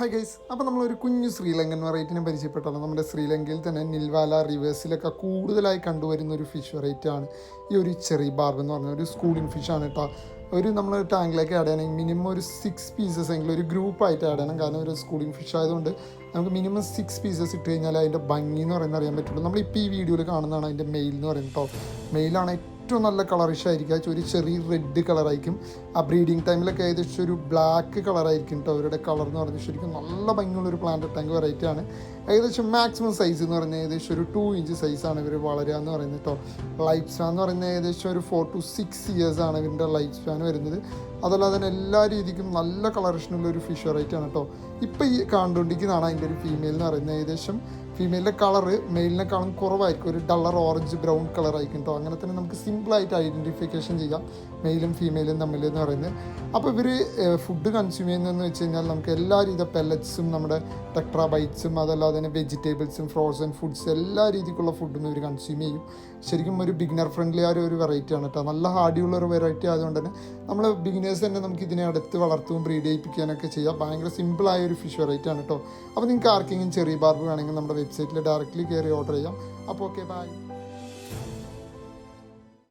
Hi guys അപ്പോൾ നമ്മളൊരു കുഞ്ഞു ശ്രീലങ്കൻ വെറൈറ്റിനെ പരിചയപ്പെട്ടല്ലോ നമ്മുടെ ശ്രീലങ്കയിൽ തന്നെ നിൽവാല റിവേഴ്സിലൊക്കെ കൂടുതലായി കണ്ടുവരുന്ന ഒരു ഫിഷ് വെറൈറ്റി ആണ് ഈ ഒരു ചെറി ബാർബ് എന്ന് പറഞ്ഞ ഒരു സ്കൂളിംഗ് ഫിഷ് ആണ് കേട്ടോ ഒരു നമ്മൾ ടാങ്കിലേക്ക് ആഡ് ചെയ്യണമെങ്കിൽ മിനിമം ഒരു സിക്സ് പീസസ് എങ്കിലും ഒരു ഗ്രൂപ്പായിട്ട് ആഡ് ചെയ്യണം. കാരണം ഒരു സ്കൂളിംഗ് ഫിഷ് ആയതുകൊണ്ട് നമുക്ക് മിനിമം സിക്സ് പീസസ് ഇട്ട് കഴിഞ്ഞാൽ അതിന്റെ ഭംഗി എന്ന് പറയുന്നത് അറിയാൻ പറ്റുള്ളൂ. നമ്മളിപ്പോൾ ഈ വീഡിയോയിൽ കാണുന്നതാണ് അതിന്റെ മെയിൽ എന്ന് പറയുന്നത് കേട്ടോ മെയിലാണ് ഏറ്റവും നല്ല കളറിഷ് ആയിരിക്കും. ഒരു ചെറിയ റെഡ് കളറായിരിക്കും ആ ബ്രീഡിങ് ടൈമിലൊക്കെ ഏകദേശം ഒരു ബ്ലാക്ക് കളറായിരിക്കും കേട്ടോ അവരുടെ കളർ എന്ന് പറഞ്ഞാൽ ശരിക്കും നല്ല ഭംഗിയുള്ളൊരു പ്ലാന്റ് ടാങ്ക് വെറൈറ്റി ആണ്. ഏകദേശം മാക്സിമം സൈസ് എന്ന് പറഞ്ഞാൽ ഏകദേശം ഒരു ടു ഇഞ്ച് സൈസാണ് ഇവർ വളരുക എന്ന് പറയുന്നത് കേട്ടോ ലൈഫ് സ്പാൻ എന്ന് പറയുന്നത് ഏകദേശം ഒരു ഫോർ ടു സിക്സ് ഇയേഴ്സ് ആണ് ഇവരുടെ ലൈഫ് സ്പാൻ വരുന്നത്. അതല്ലാതെ തന്നെ എല്ലാ രീതിക്കും നല്ല കളറിഷനുള്ള ഒരു ഫിഷ് വെറൈറ്റി ആണ് കേട്ടോ ഇപ്പോൾ ഈ കണ്ടുകൊണ്ടിരിക്കുന്നതാണ് അതിന്റെ ഒരു ഫീമെയിൽ എന്ന് പറയുന്നത്. ഏകദേശം ഫീമെയിലിന്റെ കളറ് മെയിലിനെക്കാളും കുറവായിരിക്കും. ഒരു ഡള്ളർ ഓറഞ്ച് ബ്രൗൺ കളർ ആയിരിക്കും കേട്ടോ അങ്ങനെ തന്നെ നമുക്ക് സിമ്പിളായിട്ട് ഐഡന്റിഫിക്കേഷൻ ചെയ്യാം. മെയിലും ഫീമെയിലും തമ്മിൽ എന്ന് പറയുന്നത്. അപ്പോൾ ഇവർ ഫുഡ് കൺസ്യൂം ചെയ്യുന്നതെന്ന് വെച്ച് കഴിഞ്ഞാൽ നമുക്ക് എല്ലാ രീതി പെല്ലറ്റ്സും നമ്മുടെ ടെക്ട്രാ ബൈറ്റ്സും അതല്ലാതെ തന്നെ വെജിറ്റബിൾസും ഫ്രോസൺ ഫുഡ്സ് എല്ലാ രീതിക്കുള്ള ഫുഡും ഇവർ കൺസ്യൂം ചെയ്യും. ശരിക്കും ഒരു ബിഗിനർ ഫ്രണ്ട്ലി ആയ ഒരു വെറൈറ്റി ആണ് കേട്ടോ നല്ല ഹാർഡിയുള്ള ഒരു വെറൈറ്റി ആയതുകൊണ്ട് തന്നെ നമ്മൾ ബിഗിനേഴ്സ് തന്നെ നമുക്ക് ഇതിനെ അടുത്ത് വളർത്തുകയും ബ്രീഡ് ചെയ്യിപ്പിക്കാനൊക്കെ ചെയ്യാം. ഭയങ്കര സിമ്പിളായ ഒരു ഫിഷ് വെറൈറ്റി ആണ് കേട്ടോ അപ്പോൾ നിങ്ങൾക്ക് ആർക്കെങ്കിലും ചെറിയ ബാർബ് വേണമെങ്കിൽ നമ്മുടെ വെബ്സൈറ്റിൽ ഡയറക്റ്റ്ലി കയറി ഓർഡർ ചെയ്യാം അപ്പോൾ ഓക്കെ ബൈ